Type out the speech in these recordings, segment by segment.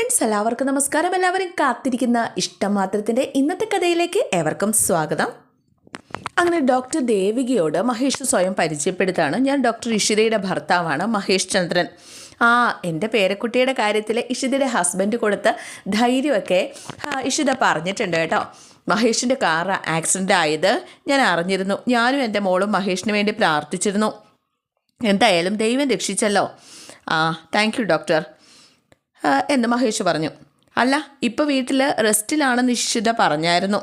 Friends എല്ലാവർക്കും നമസ്കാരം. എല്ലാവരും കാത്തിരിക്കുന്ന ഇഷ്ടം മാത്രത്തിന്റെ ഇന്നത്തെ കഥയിലേക്ക് ഏവർക്കും സ്വാഗതം. അങ്ങനെ ഡോക്ടർ ദേവികയോട് മഹേഷ് സ്വയം പരിചയപ്പെടുത്താണ്. ഞാൻ ഡോക്ടർ ഇഷിതയുടെ ഭർത്താവാണ് മഹേഷ് ചന്ദ്രൻ. ആ എന്റെ പേരക്കുട്ടിയുടെ കാര്യത്തിൽ ഇഷിതയുടെ ഹസ്ബൻഡ് കൊടുത്ത ധൈര്യമൊക്കെ ഇഷിത പറഞ്ഞിട്ടുണ്ട് കേട്ടോ. മഹേഷിന്റെ കാർ ആക്സിഡന്റ് ആയത് ഞാൻ അറിഞ്ഞിരുന്നു. ഞാനും എന്റെ മോളും മഹേഷിന് വേണ്ടി പ്രാർത്ഥിച്ചിരുന്നു. എന്തായാലും ദൈവം രക്ഷിച്ചല്ലോ. ആ താങ്ക് യു ഡോക്ടർ എന്ന് മഹേഷ് പറഞ്ഞു. അല്ല ഇപ്പോൾ വീട്ടിൽ റെസ്റ്റിലാണ് നിശ്ചിത പറഞ്ഞായിരുന്നു.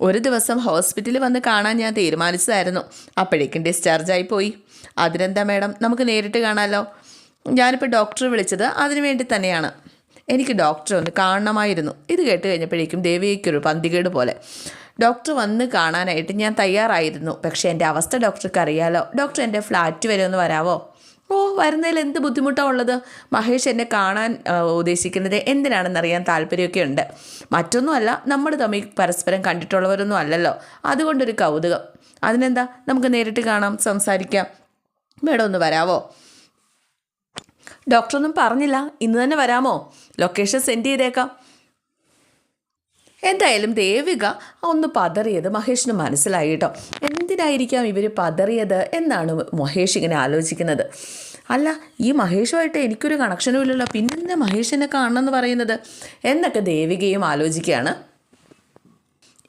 ഒരു ദിവസം ഹോസ്പിറ്റലിൽ വന്ന് കാണാൻ ഞാൻ തീരുമാനിച്ചതായിരുന്നു. അപ്പോഴേക്കും ഡിസ്ചാർജായി പോയി. അതിനെന്താ മേഡം നമുക്ക് നേരിട്ട് കാണാമല്ലോ ഞാനിപ്പോൾ ഡോക്ടറെ വിളിച്ചത് അതിനു വേണ്ടി തന്നെയാണ്. എനിക്ക് ഡോക്ടറെ ഒന്ന് കാണണമായിരുന്നു. ഇത് കേട്ട് കഴിഞ്ഞപ്പോഴേക്കും ദേവിയ്ക്കൊരു പന്തികേട് പോലെ. ഡോക്ടർ വന്ന് കാണാനായിട്ട് ഞാൻ തയ്യാറായിരുന്നു. പക്ഷേ എന്റെ അവസ്ഥ ഡോക്ടർക്ക് അറിയാലോ? ഡോക്ടർ എന്റെ ഫ്ലാറ്റ് വരെ ഒന്ന് വരാവോ? ഓ വരുന്നതിൽ എന്ത് ബുദ്ധിമുട്ടാണ് ഉള്ളത്? മഹേഷ് എന്നെ കാണാൻ ഉദ്ദേശിക്കുന്നത് എന്തിനാണെന്നറിയാൻ താല്പര്യമൊക്കെ ഉണ്ട്. മറ്റൊന്നുമല്ല നമ്മൾ തമ്മിൽ പരസ്പരം കണ്ടിട്ടുള്ളവരൊന്നും അല്ലല്ലോ. അതുകൊണ്ടൊരു കൗതുകം. അതിനെന്താ? നമുക്ക് നേരിട്ട് കാണാം സംസാരിക്കാം. മേഡം ഒന്ന് വരാവോ? ഡോക്ടറൊന്നും പറഞ്ഞില്ല. ഇന്ന് തന്നെ വരാമോ? ലൊക്കേഷൻ സെൻഡ് ചെയ്തേക്കാം. എന്തായാലും ദേവിക ഒന്ന് പതറിയത് മഹേഷിന് മനസ്സിലായി കേട്ടോ എന്തിനായിരിക്കാം ഇവർ പതറിയത് എന്നാണ് മഹേഷ് ഇങ്ങനെ ആലോചിക്കുന്നത്. അല്ല ഈ മഹേഷുമായിട്ട് എനിക്കൊരു കണക്ഷനും ഇല്ലല്ലോ. പിന്നെ മഹേഷിനെ കാണണമെന്ന് പറയുന്നത്? എന്നൊക്കെ ദേവികയും ആലോചിക്കുകയാണ്.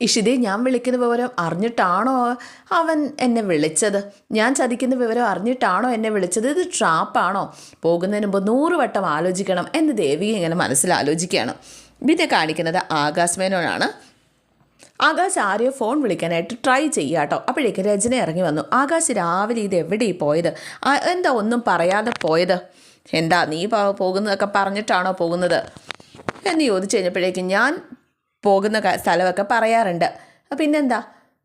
ഇഷിതേ ഞാൻ വിളിക്കുന്ന വിവരം അറിഞ്ഞിട്ടാണോ അവൻ എന്നെ വിളിച്ചത്? ഞാൻ ചതിക്കുന്ന വിവരം അറിഞ്ഞിട്ടാണോ എന്നെ വിളിച്ചത്? ഇത് ട്രാപ്പാണോ പോകുന്നതിന് മുമ്പ് നൂറ് വട്ടം ആലോചിക്കണം എന്ന് ദേവിക ഇങ്ങനെ മനസ്സിൽ ആലോചിക്കുകയാണ് പിന്നെ കാണിക്കുന്നത് ആകാശ് മേനോനാണ്. ആകാശ് ആരെയോ ഫോൺ വിളിക്കാനായിട്ട് ട്രൈ ചെയ്യുക കേട്ടോ അപ്പോഴേക്ക് രചന ഇറങ്ങി വന്നു. ആകാശ് രാവിലെ ഇത് എവിടെ പോയത്? എന്താ ഒന്നും പറയാതെ പോയത്? എന്താ നീ പോകുന്നതൊക്കെ പറഞ്ഞിട്ടാണോ പോകുന്നത്? എന്ന് ചോദിച്ചു കഴിഞ്ഞപ്പോഴേക്കും ഞാൻ പോകുന്ന സ്ഥലമൊക്കെ പറയാറുണ്ട്. പിന്നെന്താ?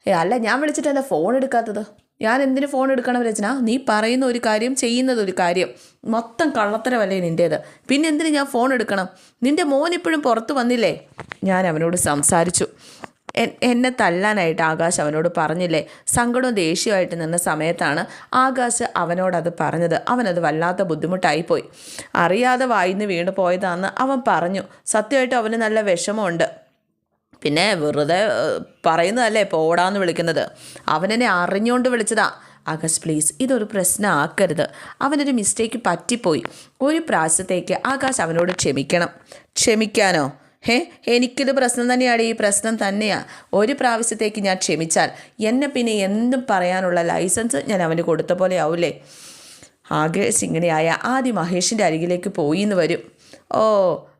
അല്ല ഞാൻ വിളിച്ചിട്ട് എന്താ ഫോൺ എടുക്കാത്തത്? ഞാൻ എന്തിന് ഫോൺ എടുക്കണം രചന? നീ പറയുന്ന ഒരു കാര്യം ചെയ്യുന്നത് ഒരു കാര്യം. മൊത്തം കള്ളത്തരമല്ലേ നിന്റേത് പിന്നെ എന്തിന് ഞാൻ ഫോൺ എടുക്കണം? നിന്റെ മോൻ ഇപ്പോഴും പുറത്ത് വന്നില്ലേ? ഞാൻ അവനോട് സംസാരിച്ചു. എന്നെ തല്ലാനായിട്ട് ആകാശ് അവനോട് പറഞ്ഞില്ലേ? സങ്കടവും ദേഷ്യമായിട്ട് നിന്ന സമയത്താണ് ആകാശ് അവനോടത് പറഞ്ഞത്. അവനത് വല്ലാത്ത ബുദ്ധിമുട്ടായിപ്പോയി. അറിയാതെ വായിന്ന് വീണ് പോയതാണെന്ന് അവൻ പറഞ്ഞു. സത്യമായിട്ട് അവന് നല്ല വിഷമമുണ്ട്. പിന്നെ വെറുതെ പറയുന്നതല്ലേ പറയുന്നതല്ലേ പോടാന്ന് വിളിക്കുന്നത്. അവനെന്നെ അറിഞ്ഞുകൊണ്ട് വിളിച്ചതാ. അഗസ് പ്ലീസ് ഇതൊരു പ്രശ്നമാക്കരുത് അവനൊരു മിസ്റ്റേക്ക് പറ്റിപ്പോയി. ഒരു പ്രാവശ്യത്തേക്ക് ആകാശ് അവനോട് ക്ഷമിക്കണം. ക്ഷമിക്കാനോ? ഹേ എനിക്കിത് പ്രശ്നം തന്നെയാണ് ഈ പ്രശ്നം തന്നെയാണ് ഒരു പ്രാവശ്യത്തേക്ക് ഞാൻ ക്ഷമിച്ചാൽ എന്നെ പിന്നെ എന്നും പറയാനുള്ള ലൈസൻസ് ഞാൻ അവന് കൊടുത്ത പോലെ ആവൂലേ? ആകേഷ് ഇങ്ങനെയായ ആദ്യം മഹേഷിന്റെ അരികിലേക്ക് പോയി എന്ന് വരും. ഓ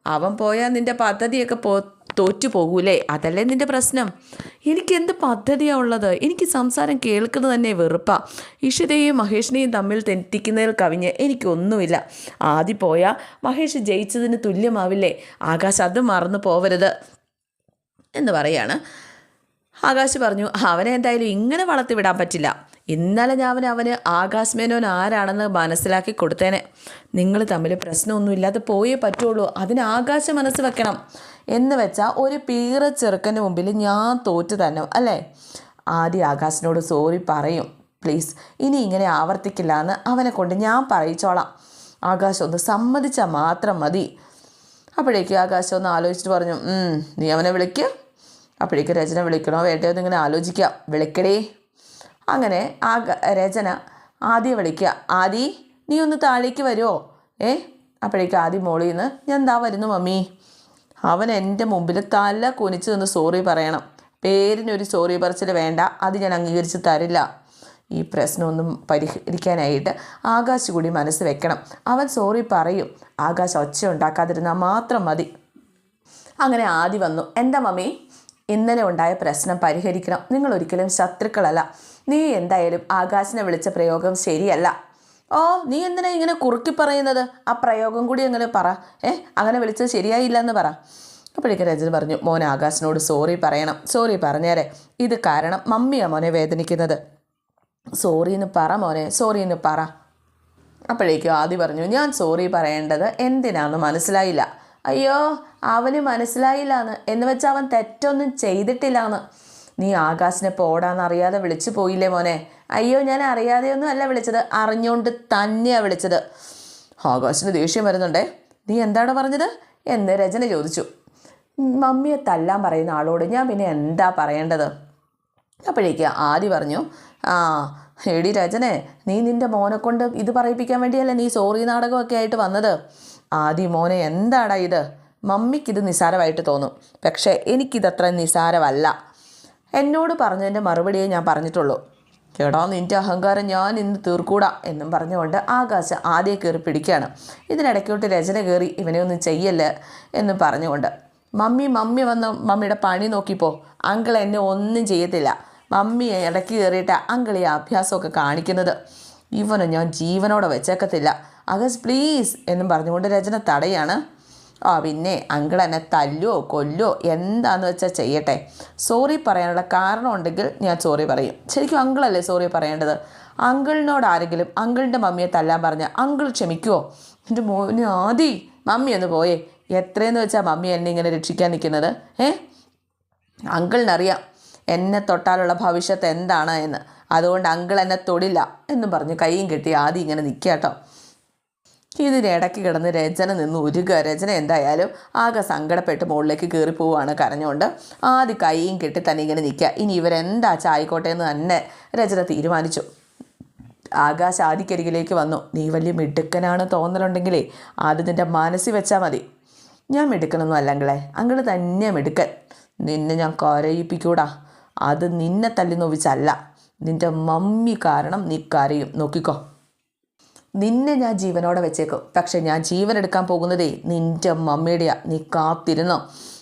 അവൻ പോയാൽ നിന്റെ പദ്ധതിയൊക്കെ പോ തോറ്റു പോകൂലേ? അതല്ലേ നിന്റെ പ്രശ്നം. എനിക്ക് എന്ത് പദ്ധതിയാണ് ഉള്ളത്? എനിക്ക് സംസാരം കേൾക്കുന്നത് തന്നെ വെറുപ്പാ. ഇഷിതയെയും മഹേഷിനെയും തമ്മിൽ തെറ്റിക്കുന്നതിൽ കവിഞ്ഞ് എനിക്കൊന്നുമില്ല. ആദ്യം പോയാൽ മഹേഷ് ജയിച്ചതിന് തുല്യമാവില്ലേ? ആകാശ് അത് മറന്നു പോവരുത് എന്ന് പറയാണ്. ആകാശ് പറഞ്ഞു അവനെ എന്തായാലും ഇങ്ങനെ വളർത്തി വിടാൻ പറ്റില്ല. ഇന്നലെ ഞാൻ അവന് ആകാശ് മേനോൻ ആരാണെന്ന് മനസ്സിലാക്കി കൊടുത്തേനെ. നിങ്ങൾ തമ്മിൽ പ്രശ്നമൊന്നുമില്ലാതെ പോയേ പറ്റുള്ളൂ. അതിന് ആകാശം മനസ്സ് വെക്കണം. എന്ന് വെച്ചാൽ ഒരു പീറ ചെറുക്കന്റെ മുമ്പിൽ ഞാൻ തോറ്റു തന്നെ അല്ലേ? ആദ്യം ആകാശിനോട് സോറി പറയും. പ്ലീസ് ഇനി ഇങ്ങനെ ആവർത്തിക്കില്ല എന്ന് അവനെ കൊണ്ട് ഞാൻ പറയിച്ചോളാം. ആകാശം ഒന്ന് സമ്മതിച്ചാൽ മാത്രം മതി. അപ്പോഴേക്ക് ആകാശം ഒന്ന് ആലോചിച്ചിട്ട് പറഞ്ഞു നീ അവനെ വിളിക്കുക അപ്പോഴേക്ക് രചന വിളിക്കണോ? വേണ്ടയോ ഇങ്ങനെ ആലോചിക്കാം. വിളിക്കടേ. അങ്ങനെ ആ രചന ആദ്യം വിളിക്കുക. ആദി നീ ഒന്ന് താഴേക്ക് വരുമോ ഏ? അപ്പോഴേക്ക് ആദ്യം മോളിൽ നിന്ന് ഞാൻ എന്താ വരുന്നു മമ്മി. അവൻ എന്റെ മുമ്പിൽ തല കുനിച്ച് നിന്ന് സോറി പറയണം. പേരിനൊരു സോറി പറച്ചിൽ വേണ്ട. അത് ഞാൻ അംഗീകരിച്ച് തരില്ല. ഈ പ്രശ്നമൊന്നും പരിഹരിക്കാനായിട്ട് ആകാശ് കൂടി മനസ്സ് വെക്കണം. അവൻ സോറി പറയും. ആകാശ് ഒച്ച ഉണ്ടാക്കാതിരുന്നാൽ മാത്രം മതി. അങ്ങനെ ആദി വന്നു. എന്താ മമ്മി? ഇന്നലെ ഉണ്ടായ പ്രശ്നം പരിഹരിക്കണം. നിങ്ങൾ ഒരിക്കലും ശത്രുക്കളല്ല. നീ എന്തായാലും ആകാശിനെ വിളിച്ച പ്രയോഗം ശരിയല്ല. ഓ നീ എന്തിനാ ഇങ്ങനെ കുറുക്കി പറയുന്നത്? ആ പ്രയോഗം കൂടി അങ്ങനെ പറ. ഏ അങ്ങനെ വിളിച്ചത് ശരിയായില്ല എന്ന് പറ. അപ്പോഴേക്കും രജന പറഞ്ഞു മോൻ ആകാശിനോട് സോറി പറയണം. സോറി പറഞ്ഞേരെ. ഇത് കാരണം മമ്മിയാണ് മോനെ വേദനിക്കുന്നത്. സോറി എന്ന് പറ മോനെ. സോറി എന്ന് പറ. അപ്പോഴേക്കും ആദ്യം പറഞ്ഞു ഞാൻ സോറി പറയേണ്ടത് എന്തിനാന്ന് മനസ്സിലായില്ല. അയ്യോ അവന് മനസ്സിലായില്ല എന്ന് വെച്ചാൽ അവൻ തെറ്റൊന്നും ചെയ്തിട്ടില്ലാന്ന്. നീ ആകാശിനെ പോടാന്ന് അറിയാതെ വിളിച്ചു പോയില്ലേ മോനെ? അയ്യോ ഞാൻ അറിയാതെയൊന്നും അല്ല വിളിച്ചത്. അറിഞ്ഞുകൊണ്ട് തന്നെയാണ് വിളിച്ചത്. ആകാശിന് ദേഷ്യം വരുന്നുണ്ടേ. നീ എന്താണ് പറഞ്ഞത്? എന്ന് രചന ചോദിച്ചു. മമ്മിയെ തല്ലാൻ പറയുന്ന ആളോട് ഞാൻ പിന്നെ എന്താ പറയേണ്ടത്? അപ്പോഴേക്ക് ആദി പറഞ്ഞു ആ എടി രചനെ നീ നിന്റെ മോനെ കൊണ്ട് ഇത് പറയിപ്പിക്കാൻ വേണ്ടിയല്ല നീ സോറി നാടകമൊക്കെ ആയിട്ട് വന്നത്? ആദി മോനെ എന്താടാ ഇത്? മമ്മിക്കിത് നിസാരമായിട്ട് തോന്നും. പക്ഷേ എനിക്കിതത്ര നിസ്സാരമല്ല എന്നോട് പറഞ്ഞതിന്റെ മറുപടിയേ ഞാൻ പറഞ്ഞിട്ടുള്ളൂ. കേടാ നിന്റെ അഹങ്കാരം ഞാൻ ഇന്ന് തീർക്കൂടാ എന്നും പറഞ്ഞുകൊണ്ട് ആകാശ ആദ്യം കയറി പിടിക്കുകയാണ്. ഇതിനിടയ്ക്കോട്ട് രചന കയറി ഇവനെ ഒന്നും ചെയ്യല്ല? എന്ന് പറഞ്ഞുകൊണ്ട്. മമ്മി മമ്മി വന്ന് മമ്മിയുടെ പണി നോക്കിപ്പോ. അങ്കിൾ എന്നെ ഒന്നും ചെയ്യത്തില്ല. മമ്മി ഇടയ്ക്ക് കയറിയിട്ട് അങ്കിൾ ഈ അഭ്യാസമൊക്കെ കാണിക്കുന്നത്. ഇവനെ ഞാൻ ജീവനോടെ വെച്ചേക്കത്തില്ല. അഗസ് പ്ലീസ് എന്നും പറഞ്ഞുകൊണ്ട് രചന തടയാണ്. ആ പിന്നെ അങ്കിൾ തല്ലോ കൊല്ലോ എന്താന്ന് വെച്ചാൽ ചെയ്യട്ടെ. സോറി പറയാനുള്ള കാരണം ഉണ്ടെങ്കിൽ ഞാൻ സോറി പറയും. ശരിക്കും അങ്കിളല്ലേ സോറി പറയേണ്ടത്? അങ്കിളിനോട് ആരെങ്കിലും അങ്കിളിന്റെ മമ്മിയെ തല്ലാൻ പറഞ്ഞാൽ അങ്കിൾ ക്ഷമിക്കുമോ എന്റെ മോന് ആദി മമ്മി ഒന്ന് പോയേ. എത്രയെന്ന് വെച്ചാൽ മമ്മി എന്നെ ഇങ്ങനെ രക്ഷിക്കാൻ നിൽക്കുന്നത്? ഏ? അങ്കിളിനറിയാം എന്നെ തൊട്ടാലുള്ള ഭവിഷ്യത്ത് എന്താണ്? എന്ന്. അതുകൊണ്ട് അങ്കിൾ എന്നെ തൊടില്ല എന്നും പറഞ്ഞ് കൈയും കെട്ടി ആദ്യം ഇങ്ങനെ നിൽക്കുക കേട്ടോ. ഇതിനിടയ്ക്ക് കിടന്ന് രചന നിന്ന് ഉരുക രചന എന്തായാലും ആകെ സങ്കടപ്പെട്ട് മുകളിലേക്ക് കയറി പോവുകയാണ് കരഞ്ഞുകൊണ്ട്. ആദ്യ കൈയും കെട്ടി തന്നെ ഇങ്ങനെ നിൽക്കുക. ഇനി ഇവരെന്താ ചായിക്കോട്ടെ എന്ന് തന്നെ രചന തീരുമാനിച്ചു. ആകാശ് ആദിക്കരികിലേക്ക് വന്നു. നീ വലിയ മിടുക്കനാണ് തോന്നലുണ്ടെങ്കിലേ ആദ്യം നിന്റെ മനസ്സിൽ വെച്ചാൽ മതി. ഞാൻ മിടുക്കനൊന്നും അല്ലെങ്കിലേ അങ്കിൾ തന്നെ മിടുക്കൻ. നിന്നെ ഞാൻ കരയിപ്പിക്കൂടാ. അത് നിന്നെ തല്ലി നോവിച്ചല്ല നിന്റെ മമ്മി കാരണം നീ കരയും. നോക്കിക്കോ. നിന്നെ ഞാൻ ജീവനോടെ വെച്ചേക്കും. പക്ഷെ ഞാൻ ജീവൻ എടുക്കാൻ പോകുന്നതേ നിന്റെ മമ്മിയുടെയാ. നീ കാത്തിരുന്നോ?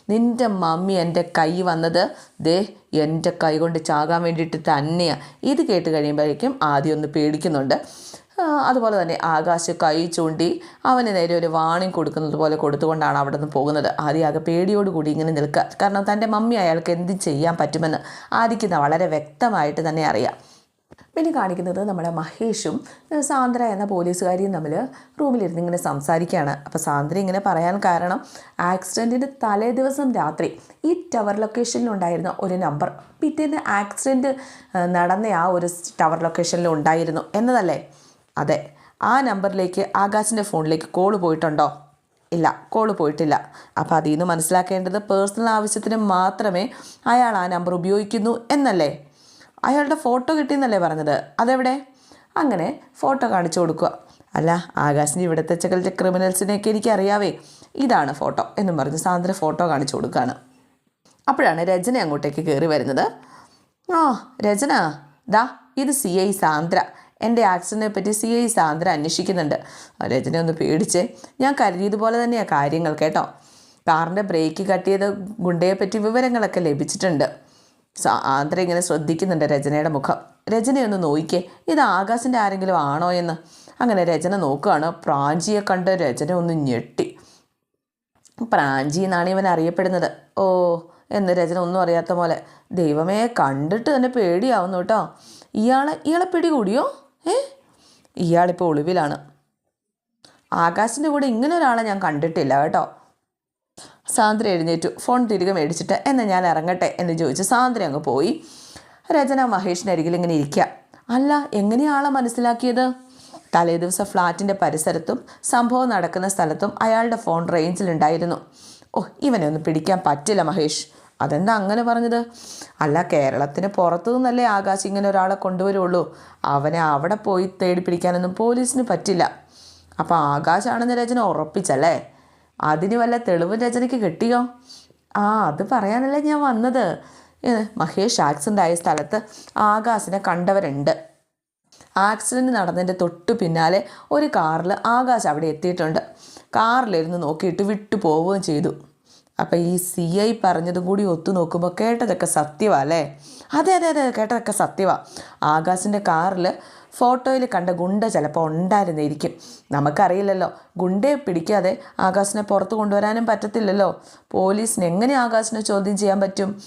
നിന്റെ മമ്മി എന്റെ കൈ വന്നത് ദേ എന്റെ കൈ കൊണ്ട് ചാകാൻ വേണ്ടിയിട്ട് തന്നെയാണ് ഇത് കേട്ട് കഴിയുമ്പോഴേക്കും ആദ്യം ഒന്ന് പേടിക്കുന്നുണ്ട്. അതുപോലെ തന്നെ ആകാശ് കൈ ചൂണ്ടി അവന് നേരെ ഒരു വാണിംഗ് കൊടുക്കുന്നത് പോലെ കൊടുത്തുകൊണ്ടാണ് അവിടെ നിന്ന് പോകുന്നത്. ആദ്യം ആകെ പേടിയോടുകൂടി ഇങ്ങനെ നിൽക്കുക. കാരണം തന്റെ മമ്മി അയാൾക്ക് എന്ത് ചെയ്യാൻ പറ്റുമെന്ന് ആദിക്കുന്ന വളരെ വ്യക്തമായിട്ട് തന്നെ അറിയാം. പിന്നെ കാണിക്കുന്നത് നമ്മുടെ മഹേഷും സാന്ദ്ര എന്ന പോലീസുകാരിയും തമ്മിൽ റൂമിലിരുന്ന് ഇങ്ങനെ സംസാരിക്കുകയാണ്. അപ്പോൾ സാന്ദ്ര ഇങ്ങനെ പറയാൻ കാരണം ആക്സിഡന്റിന്റെ തലേ ദിവസം രാത്രി ഈ ടവർ ലൊക്കേഷനിലുണ്ടായിരുന്ന ഒരു നമ്പർ പിറ്റേന്ന് ആക്സിഡന്റ് നടന്ന ആ ഒരു ടവർ ലൊക്കേഷനിൽ ഉണ്ടായിരുന്നു എന്നതല്ലേ? അതെ ആ നമ്പറിലേക്ക് ആകാശിന്റെ ഫോണിലേക്ക് കോൾ പോയിട്ടുണ്ടോ? ഇല്ല കോൾ പോയിട്ടില്ല. അപ്പോൾ അതിൽ നിന്ന് മനസ്സിലാക്കേണ്ടത് പേഴ്സണൽ ആവശ്യത്തിന് മാത്രമേ അയാൾ ആ നമ്പർ ഉപയോഗിക്കുന്നു എന്നല്ലേ? അയാളുടെ ഫോട്ടോ കിട്ടി എന്നല്ലേ പറഞ്ഞത്? അതെവിടെ? അങ്ങനെ ഫോട്ടോ കാണിച്ചു കൊടുക്കുക. അല്ല ആകാശിന്റെ ഇവിടുത്തെ ചില ക്രിമിനൽസിനെയൊക്കെ എനിക്കറിയാവേ. ഇതാണ് ഫോട്ടോ എന്നും പറഞ്ഞ് സാന്ദ്ര ഫോട്ടോ കാണിച്ചു കൊടുക്കുകയാണ് അപ്പോഴാണ് രചന അങ്ങോട്ടേക്ക് കയറി വരുന്നത്. ആ രചന ദാ ഇത് സി ഐ സാന്ദ്ര. എന്റെ ആക്സിഡന്റിനെ പറ്റി സി ഐ സാന്ദ്ര അന്വേഷിക്കുന്നുണ്ട്. രചന ഒന്ന് പേടിച്ച്. ഞാൻ കരുതിയതുപോലെ തന്നെയാണ് കാര്യങ്ങൾ കേട്ടോ. കാറിന്റെ ബ്രേക്ക് കട്ടിയത് ഗുണ്ടയെ പറ്റി വിവരങ്ങളൊക്കെ ലഭിച്ചിട്ടുണ്ട്. സാന്ദ്ര ഇങ്ങനെ ശ്രദ്ധിക്കുന്നുണ്ട് രചനയുടെ മുഖം. രചനയൊന്ന് നോക്കിക്കേ ഇത് ആകാശിന്റെ ആരെങ്കിലും ആണോ എന്ന്? അങ്ങനെ രചന നോക്കുകയാണ്. പ്രാഞ്ചിയെ കണ്ട് രചന ഒന്ന് ഞെട്ടി. പ്രാഞ്ചി എന്നാണ് ഇവൻ അറിയപ്പെടുന്നത്. ഓ എന്ന് രചന ഒന്നും അറിയാത്ത പോലെ. ദൈവമേ കണ്ടിട്ട് തന്നെ പേടിയാവുന്നു കേട്ടോ. ഇയാളെ ഇയാളെ പിടികൂടിയോ? ഏ? ഇയാളിപ്പോൾ ഒളിവിലാണ്. ആകാശിന്റെ കൂടെ ഇങ്ങനെ ഒരാളെ ഞാൻ കണ്ടിട്ടില്ല കേട്ടോ. സാന്ദ്ര എഴുന്നേറ്റു. ഫോൺ തിരികെ മേടിച്ചിട്ട് എന്നാൽ ഞാൻ ഇറങ്ങട്ടെ എന്ന് ചോദിച്ച് സാന്ദ്ര അങ്ങ് പോയി. രചന മഹേഷിന്റെ അരികിൽ ഇങ്ങനെ ഇരിക്കുക അല്ല എങ്ങനെയാളെ മനസ്സിലാക്കിയത്? തലേ ദിവസം ഫ്ലാറ്റിന്റെ പരിസരത്തും സംഭവം നടക്കുന്ന സ്ഥലത്തും അയാളുടെ ഫോൺ റേഞ്ചിലുണ്ടായിരുന്നു ഓ ഇവനെ ഒന്നും പിടിക്കാൻ പറ്റില്ല മഹേഷ്. അതെന്താ അങ്ങനെ പറഞ്ഞത്? അല്ല കേരളത്തിന് പുറത്തു നിന്നല്ലേ ആകാശ് ഇങ്ങനെ ഒരാളെ കൊണ്ടുവരുള്ളൂ. അവനെ അവിടെ പോയി തേടി പിടിക്കാനൊന്നും പോലീസിന് പറ്റില്ല. അപ്പോൾ ആകാശാണെന്ന് രചന ഉറപ്പിച്ചല്ലേ? അതിന് വല്ല തെളിവ് രചനയ്ക്ക് കിട്ടിയോ? ആ അത് പറയാനല്ലേ ഞാൻ വന്നത്. മഹേഷ് ആക്സിഡന്റ് ആയ സ്ഥലത്ത് ആകാശിനെ കണ്ടവരുണ്ട്. ആക്സിഡന്റ് നടന്നതിന്റെ തൊട്ട് പിന്നാലെ ഒരു കാറിൽ ആകാശ് അവിടെ എത്തിയിട്ടുണ്ട്. കാറിലിരുന്ന് നോക്കിയിട്ട് വിട്ടു പോവുകയും ചെയ്തു. അപ്പം ഈ സി ഐ പറഞ്ഞതും കൂടി ഒത്തു നോക്കുമ്പോൾ കേട്ടതൊക്കെ സത്യവാ അല്ലേ? അതെ അതെ അതെ കേട്ടതൊക്കെ സത്യവാ. ആകാശിന്റെ കാറിൽ ഫോട്ടോയിൽ കണ്ട ഗുണ്ട ചിലപ്പോൾ ഉണ്ടായിരുന്നിരിക്കും. നമുക്കറിയില്ലല്ലോ. ഗുണ്ടയെ പിടിക്കാതെ ആകാശിനെ പുറത്ത് കൊണ്ടുവരാനും പറ്റത്തില്ലല്ലോ. പോലീസിന് എങ്ങനെ ആകാശിനെ ചോദ്യം ചെയ്യാൻ പറ്റും?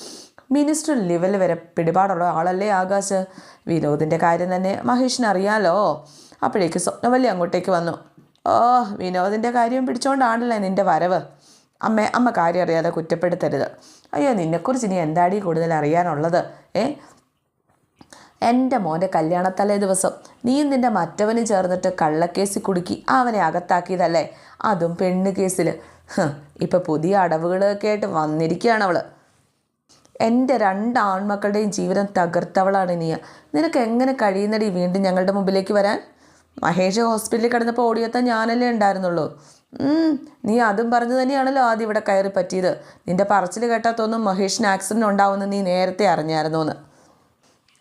മിനിസ്റ്റർ ലെവൽ വരെ പിടിപാടുള്ള ആളല്ലേ ആകാശ്? വിനോദിന്റെ കാര്യം തന്നെ മഹേഷിന് അറിയാലോ. അപ്പോഴേക്ക് സ്വപ്നവല്ലി അങ്ങോട്ടേക്ക് വന്നു. ഓ വിനോദിന്റെ കാര്യം പിടിച്ചോണ്ടാണല്ലേ നിന്റെ വരവ്? അമ്മ അമ്മ കാര്യം അറിയാതെ കുറ്റപ്പെടുത്തരുത്. അയ്യോ നിന്നെക്കുറിച്ച് ഇനി എന്താടി കൂടുതൽ അറിയാനുള്ളത്? ഏ എന്റെ മോന്റെ കല്യാണത്തലേ ദിവസം നീ നിന്റെ മറ്റവന് ചേർന്നിട്ട് കള്ളക്കേസിൽ കുടുക്കി അവനെ അകത്താക്കിയതല്ലേ? അതും പെണ്ണ് കേസിൽ ഇപ്പം പുതിയ അടവുകളൊക്കെ ആയിട്ട് വന്നിരിക്കുകയാണ് അവൾ എന്റെ രണ്ട് ആൺമക്കളുടെയും ജീവിതം തകർത്തവളാണ് നീയ. നിനക്ക് എങ്ങനെ കഴിയുന്നടി വീണ്ടും ഞങ്ങളുടെ മുമ്പിലേക്ക് വരാൻ? മഹേഷ് ഹോസ്പിറ്റലിൽ കിടന്നപ്പോൾ ഓടിയെത്താൻ ഞാനല്ലേ ഉണ്ടായിരുന്നുള്ളൂ. നീ അതും പറഞ്ഞു തന്നെയാണല്ലോ ആദ്യം ഇവിടെ കയറി പറ്റിയത്. നിന്റെ പറച്ചിൽ കേട്ടാത്തൊന്നും മഹേഷിന് ആക്സിഡന്റ് ഉണ്ടാവുമെന്ന് നീ നേരത്തെ അറിഞ്ഞായിരുന്നു എന്ന്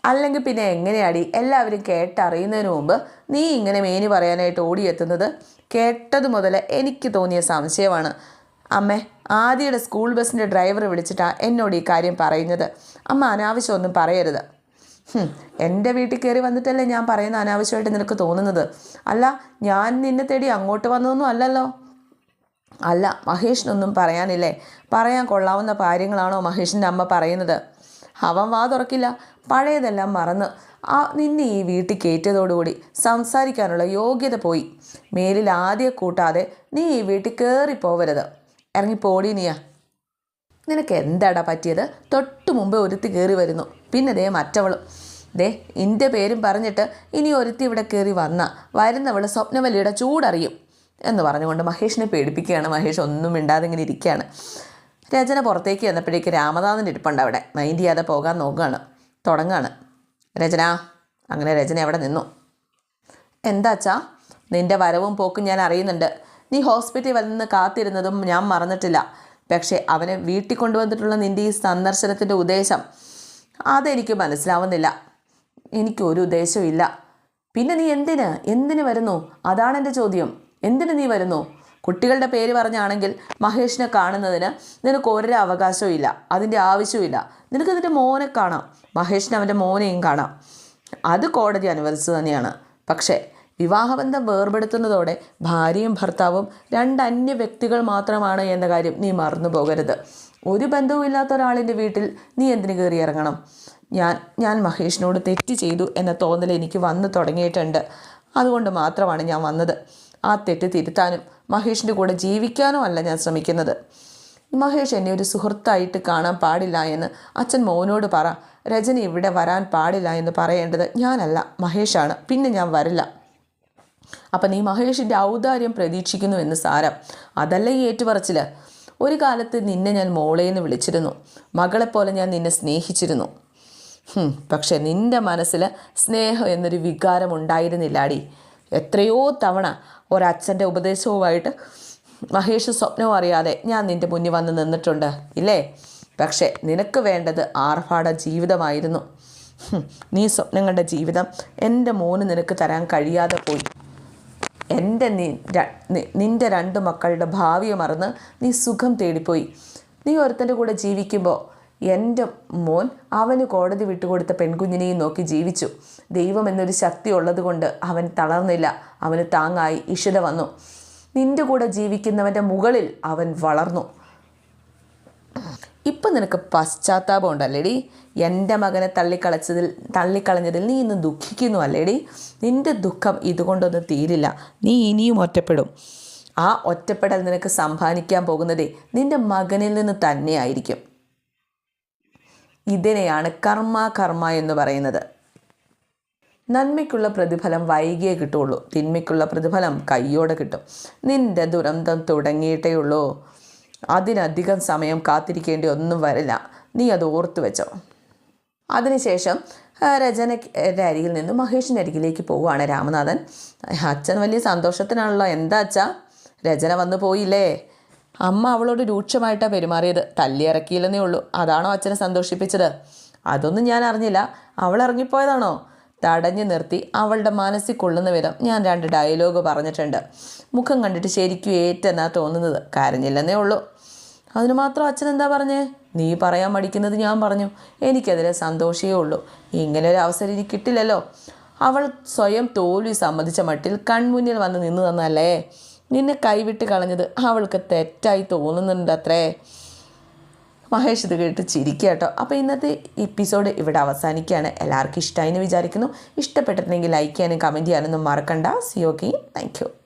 അല്ലെങ്കിൽ പിന്നെ എങ്ങനെയാടി? എല്ലാവരും കേട്ടറിയുന്നതിന് മുമ്പ് നീ ഇങ്ങനെ മേനി പറയാനായിട്ട് ഓടിയെത്തുന്നത് കേട്ടത് മുതൽ എനിക്ക് തോന്നിയ സംശയമാണ്. അമ്മേ ആദ്യയുടെ സ്കൂൾ ബസ്സിന്റെ ഡ്രൈവർ വിളിച്ചിട്ടാണ് എന്നോട് ഈ കാര്യം പറയുന്നത്. അമ്മ അനാവശ്യമൊന്നും പറയരുത്. എന്റെ വീട്ടിൽ കയറി വന്നിട്ടല്ലേ ഞാൻ പറയുന്ന അനാവശ്യമായിട്ട് നിനക്ക് തോന്നുന്നത്? അല്ല ഞാൻ നിന്നെ തേടി അങ്ങോട്ട് വന്നതൊന്നും അല്ലല്ലോ. അല്ല മഹേഷിനൊന്നും പറയാനില്ലേ? പറയാൻ കൊള്ളാവുന്ന കാര്യങ്ങളാണോ മഹേഷിന്റെ അമ്മ പറയുന്നത്? അവൻ വാ തുറക്കില്ല. പഴയതെല്ലാം മറന്ന് ആ നിന്നെ ഈ വീട്ടിൽ കയറ്റിയതോടുകൂടി സംസാരിക്കാനുള്ള യോഗ്യത പോയി. മേലിൽ ആദ്യം കൂട്ടാതെ നീ ഈ വീട്ടിൽ കയറിപ്പോവരുത് ഇറങ്ങി പോടി നീയാ. നിനക്ക് എന്താടാ പറ്റിയത്? തൊട്ടു മുമ്പ് ഒരുത്തി കയറി വരുന്നു. പിന്നെ ദേ മറ്റവളും. ദേ എന്റെ പേരും പറഞ്ഞിട്ട് ഇനി ഒരുത്തി ഇവിടെ കയറി വന്ന വരുന്നവൾ സ്വപ്നവല്ലിയുടെ ചൂടറിയും എന്ന് പറഞ്ഞുകൊണ്ട് മഹേഷിനെ പേടിപ്പിക്കുകയാണ് മഹേഷ്. ഒന്നും മിണ്ടാതെ ഇങ്ങനെ ഇരിക്കുകയാണ്. രചന പുറത്തേക്ക് വന്നപ്പോഴേക്ക് രാമനാഥന്റെ ഇരിപ്പുണ്ട് അവിടെ. മൈൻഡ് ചെയ്യാതെ പോകാൻ നോക്കുകയാണ്. തുടങ്ങാണ്. രചന അങ്ങനെ രചന അവിടെ നിന്നു. എന്താച്ചാ നിന്റെ വരവും പോക്കും ഞാൻ അറിയുന്നുണ്ട്. നീ ഹോസ്പിറ്റലിൽ വന്ന് കാത്തിരുന്നതും ഞാൻ മറന്നിട്ടില്ല. പക്ഷേ അവനെ വീട്ടിൽ കൊണ്ടുവന്നിട്ടുള്ള നിന്റെ ഈ സന്ദർശനത്തിന്റെ ഉദ്ദേശം അതെനിക്ക് മനസ്സിലാവുന്നില്ല. എനിക്കൊരു ഉദ്ദേശവും ഇല്ല പിന്നെ നീ എന്തിന്? എന്തിന് വരുന്നു? അതാണ് എന്റെ ചോദ്യം. എന്തിന് നീ വരുന്നു? കുട്ടികളുടെ പേര് പറഞ്ഞാണെങ്കിൽ മഹേഷിനെ കാണുന്നതിന് നിനക്ക് ഒരു അവകാശവും ഇല്ല അതിന്റെ ആവശ്യവുമില്ല. നിനക്ക് നിന്റെ മോനെ കാണാം മഹേഷിന് അവന്റെ മോനെയും കാണാം. അത് കോടതി അനുവദിച്ചു തന്നെയാണ്. പക്ഷേ വിവാഹബന്ധം വേർപെടുത്തുന്നതോടെ ഭാര്യയും ഭർത്താവും രണ്ട് അന്യ വ്യക്തികൾ മാത്രമാണ് എന്ന കാര്യം നീ മറന്നു പോകരുത്. ഒരു ബന്ധവുമില്ലാത്ത ഒരാളിന്റെ വീട്ടിൽ നീ എന്തിനു കയറി ഇറങ്ങണം? ഞാൻ ഞാൻ മഹേഷിനോട് തെറ്റ് ചെയ്തു എന്ന തോന്നൽ എനിക്ക് വന്നു തുടങ്ങിയിട്ടുണ്ട്. അതുകൊണ്ട് മാത്രമാണ് ഞാൻ വന്നത്. ആ തെറ്റ് തിരുത്താനും മഹേഷിന്റെ കൂടെ ജീവിക്കാനും അല്ല ഞാൻ ശ്രമിക്കുന്നത്. മഹേഷ് എന്നെ ഒരു സുഹൃത്തായിട്ട് കാണാൻ പാടില്ല എന്ന് അച്ഛൻ മോനോട് പറ. രജനി ഇവിടെ വരാൻ പാടില്ല എന്ന് പറയേണ്ടത് ഞാനല്ല മഹേഷാണ്. പിന്നെ ഞാൻ വരില്ല. അപ്പം നീ മഹേഷിന്റെ ഔദാര്യം പ്രതീക്ഷിക്കുന്നു എന്ന് സാരം. അതല്ല ഈ ഏറ്റുപറച്ചിൽ ഒരു കാലത്ത് നിന്നെ ഞാൻ മോളേന്ന് വിളിച്ചിരുന്നു. മകളെപ്പോലെ ഞാൻ നിന്നെ സ്നേഹിച്ചിരുന്നു. പക്ഷേ നിന്റെ മനസ്സിൽ സ്നേഹം എന്നൊരു വികാരം ഉണ്ടായിരുന്നില്ലാടി. എത്രയോ തവണ ഒരച്ഛന്റെ ഉപദേശവുമായിട്ട് മഹേഷ് സ്വപ്നവും അറിയാതെ ഞാൻ നിന്റെ മുന്നിൽ വന്ന് നിന്നിട്ടുണ്ട് ഇല്ലേ? പക്ഷേ നിനക്ക് വേണ്ടത് ആർഭാട ജീവിതമായിരുന്നു. നീ സ്വപ്നങ്ങളുടെ ജീവിതം എന്റെ മോന് നിനക്ക് തരാൻ കഴിയാതെ പോയി. എന്റെ നിന്റെ രണ്ട് മക്കളുടെ ഭാവിയെ മറന്ന് നീ സുഖം തേടിപ്പോയി. നീ ഒരുത്തന്റെ കൂടെ ജീവിക്കുമ്പോൾ എന്റെ മോൻ അവന് കോടതി വിട്ടുകൊടുത്ത പെൺകുഞ്ഞിനെയും നോക്കി ജീവിച്ചു. ദൈവം എന്നൊരു ശക്തി ഉള്ളതുകൊണ്ട് അവൻ തളർന്നില്ല. അവന് താങ്ങായി. ഇഷിത വന്നു. നിന്റെ കൂടെ ജീവിക്കുന്നവന്റെ മുകളിൽ അവൻ വളർന്നു. ഇപ്പം നിനക്ക് പശ്ചാത്താപം ഉണ്ടല്ലേടി? എന്റെ മകനെ തള്ളിക്കളച്ചതിൽ തള്ളിക്കളഞ്ഞതിൽ നീ ഇന്ന് ദുഃഖിക്കുന്നു അല്ലേടി? നിന്റെ ദുഃഖം ഇതുകൊണ്ടൊന്നും തീരില്ല. നീ ഇനിയും ഒറ്റപ്പെടും. ആ ഒറ്റപ്പെടൽ നിനക്ക് സമ്മാനിക്കാൻ പോകുന്നതേ നിന്റെ മകനിൽ നിന്ന് തന്നെയായിരിക്കും. ഇതിനെയാണ് കർമ്മ കർമ്മ എന്ന് പറയുന്നത്. നന്മയ്ക്കുള്ള പ്രതിഫലം വൈകിയേ കിട്ടുള്ളൂ. തിന്മയ്ക്കുള്ള പ്രതിഫലം കയ്യോടെ കിട്ടും. നിന്റെ ദുരന്തം തുടങ്ങിയിട്ടേ ഉള്ളൂ. അതിനധികം സമയം കാത്തിരിക്കേണ്ടി ഒന്നും വരില്ല. നീ അത് ഓർത്തു വെച്ചോ. അതിനുശേഷം രചനയുടെ അരികിൽ നിന്ന് മഹേഷിന്റെ അരികിലേക്ക് പോവുകയാണ് രാമനാഥൻ. അച്ഛൻ വലിയ സന്തോഷത്തിനാണല്ലോ. എന്താ അച്ഛാ? രചന വന്നു പോയില്ലേ? അമ്മ അവളോട് രൂക്ഷമായിട്ടാണ് പെരുമാറിയത്. തല്ലിയിറക്കിയില്ലെന്നേ ഉള്ളൂ. അതാണോ അച്ഛനെ സന്തോഷിപ്പിച്ചത്? അതൊന്നും ഞാൻ അറിഞ്ഞില്ല. അവൾ ഇറങ്ങിപ്പോയതാണോ തടഞ്ഞു നിർത്തി അവളുടെ മനസ്സിൽ കൊള്ളുന്ന വിധം ഞാൻ രണ്ട് ഡയലോഗ് പറഞ്ഞിട്ടുണ്ട്. മുഖം കണ്ടിട്ട് ശരിക്കും ഏറ്റെന്നാ തോന്നുന്നത്. കരഞ്ഞില്ലെന്നേ ഉള്ളൂ. അതിന് മാത്രം അച്ഛൻ എന്താ പറഞ്ഞേ? നീ പറയാൻ മടിക്കുന്നത് ഞാൻ പറഞ്ഞു. എനിക്കതിലെ സന്തോഷമേ ഉള്ളൂ. ഇങ്ങനെ ഒരു അവസരം ഇനി കിട്ടില്ലല്ലോ. അവൾ സ്വയം തോൽവി സമ്മതിച്ച മട്ടിൽ കൺമുന്നിൽ വന്ന് നിന്നു തന്നല്ലേ? നിന്നെ കൈവിട്ട് കളഞ്ഞത് അവൾക്ക് തെറ്റായി തോന്നുന്നുണ്ട് അത്രേ മഹേഷ് ഇത് കേട്ട് ചിരിക്കുക കേട്ടോ അപ്പോൾ ഇന്നത്തെ എപ്പിസോഡ് ഇവിടെ അവസാനിക്കുകയാണ്. എല്ലാവർക്കും ഇഷ്ടമായി എന്ന് വിചാരിക്കുന്നു. ഇഷ്ടപ്പെട്ടിട്ടുണ്ടെങ്കിൽ ലൈക്ക് ചെയ്യാനും കമന്റ് ചെയ്യാനൊന്നും മറക്കണ്ട. C okay thank you